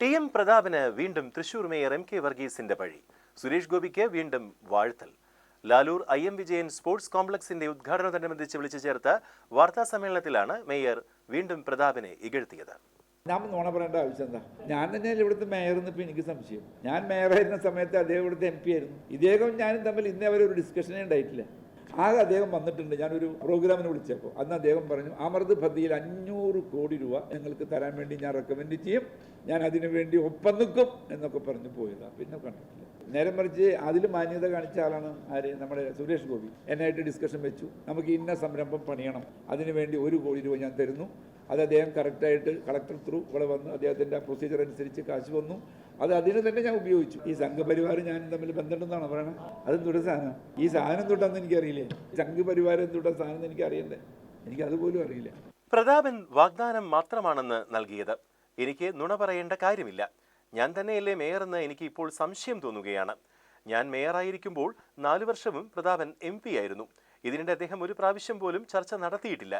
T M Prathapan വീണ്ടും Thrissur mayor M K വർഗീസിന്റെ വഴി സുരേഷ് ഗോപിക്ക് വീണ്ടും വാഴ്ത്തൽ. Lalur I M Vijayan sports കോംപ്ലക്സിന്റെ ഉദ്ഘാടനത്തോടനുബന്ധിച്ച് വിളിച്ചു ചേർത്ത വാർത്താ സമ്മേളനത്തിലാണ് മേയർ വീണ്ടും പ്രതാപനെ ഇകഴ്ത്തിയത്. ഞാൻ നോണ പറയേണ്ട ആവശ്യം എന്താ? ഞാൻ തന്നെ ഇവിടുത്തെ മേയർ എന്നിപ്പോൾ എനിക്ക് സംശയം. ഞാൻ മേയറായിരുന്ന സമയത്ത് അദ്ദേഹം ഇവിടുത്തെ എം പി ആയിരുന്നു. ഇദ്ദേഹം ഞാനും തമ്മിൽ ഇന്നേ വരെ ഒരു ഡിസ്കഷനേ ഉണ്ടായിട്ടില്ല. ആകെ അദ്ദേഹം വന്നിട്ടുണ്ട്. ഞാനൊരു പ്രോഗ്രാമിന് വിളിച്ചപ്പോൾ. അന്ന് അദ്ദേഹം പറഞ്ഞു അമൃത് പദ്ധതിയിൽ അഞ്ഞൂറ് കോടി രൂപ ഞങ്ങൾക്ക് തരാൻ വേണ്ടി ഞാൻ റെക്കമെൻഡ് ചെയ്യും. ഞാൻ അതിനു വേണ്ടി ഒപ്പം നിൽക്കും എന്നൊക്കെ പറഞ്ഞു പോയതാണ് പിന്നെ കണ്ടിട്ടില്ല. നേരെ മറിച്ച് അതിൽ മാന്യത കാണിച്ച ആളാണ് ആര്? നമ്മുടെ സുരേഷ് ഗോപി. എന്നായിട്ട് ഡിസ്കഷൻ വെച്ചു. നമുക്ക് ഇന്ന സംരംഭം പണിയണം. അതിനുവേണ്ടി ഒരു കോടി രൂപ ഞാൻ തരുന്നു. അത് അദ്ദേഹം കറക്റ്റായിട്ട് കളക്ടർ ത്രൂ ഇവിടെ വന്ന് അദ്ദേഹത്തിന്റെ പ്രൊസീജിയർ അനുസരിച്ച് കാശ് വന്നു. അത് അതിന് തന്നെ ഞാൻ ഉപയോഗിച്ചു. ഈ സംഘപരിവാർ ഞാൻ തമ്മിൽ ബന്ധമുണ്ടെന്നാണ് പറയണത് അതും തൊട്ട സാധനം? ഈ സാധനം തൊട്ടെന്ന് എനിക്കറിയില്ലേ? സംഘപരിവാരം തൊട്ട സാധനം എനിക്ക് അറിയണ്ടേ എനിക്ക് അതുപോലും അറിയില്ല. പ്രതാപൻ വാഗ്ദാനം മാത്രമാണെന്ന് നൽകിയത്. എനിക്ക് നുണ പറയേണ്ട കാര്യമില്ല. ഞാൻ തന്നെയല്ലേ മേയറെന്ന് എനിക്ക് ഇപ്പോൾ സംശയം തോന്നുകയാണ്. ഞാൻ മേയറായിരിക്കുമ്പോൾ നാലു വർഷവും പ്രതാപൻ എം ആയിരുന്നു. ഇതിനിടെ അദ്ദേഹം ഒരു പ്രാവശ്യം പോലും ചർച്ച നടത്തിയിട്ടില്ല.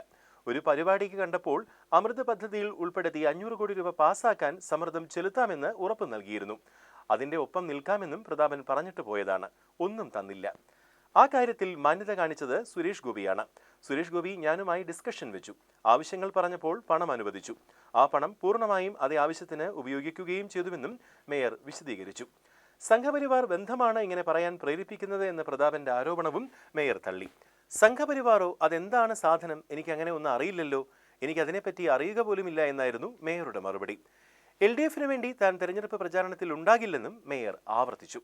ഒരു പരിപാടിക്ക് കണ്ടപ്പോൾ അമൃത് പദ്ധതിയിൽ ഉൾപ്പെടുത്തി അഞ്ഞൂറ് കോടി രൂപ പാസാക്കാൻ സമ്മർദ്ദം ചെലുത്താമെന്ന് ഉറപ്പ് നൽകിയിരുന്നു. അതിന്റെ ഒപ്പം നിൽക്കാമെന്നും പ്രതാപൻ പറഞ്ഞിട്ട് പോയതാണ്. ഒന്നും തന്നില്ല. ആ കാര്യത്തിൽ മാന്യത കാണിച്ചത് സുരേഷ് ഗോപിയാണ്. സുരേഷ് ഗോപി ഞാനുമായി ഡിസ്കഷൻ വെച്ചു. ആവശ്യങ്ങൾ പറഞ്ഞപ്പോൾ പണം അനുവദിച്ചു. ആ പണം പൂർണമായും അതേ ആവശ്യത്തിന് ഉപയോഗിക്കുകയും ചെയ്തുവെന്നും മേയർ വിശദീകരിച്ചു. സംഘപരിവാർ ബന്ധമാണ് ഇങ്ങനെ പറയാൻ പ്രേരിപ്പിക്കുന്നത് എന്ന പ്രതാപന്റെ ആരോപണവും മേയർ തള്ളി. സംഘപരിവാറോ അതെന്താണ് സാധനം? എനിക്ക് അങ്ങനെ ഒന്നും അറിയില്ലല്ലോ. എനിക്ക് അതിനെപ്പറ്റി അറിയുക പോലുമില്ല എന്നായിരുന്നു മേയറുടെ മറുപടി. എൽ ഡി എഫിന് വേണ്ടി താൻ തെരഞ്ഞെടുപ്പ് പ്രചാരണത്തിൽ ഉണ്ടാകില്ലെന്നും മേയർ ആവർത്തിച്ചു.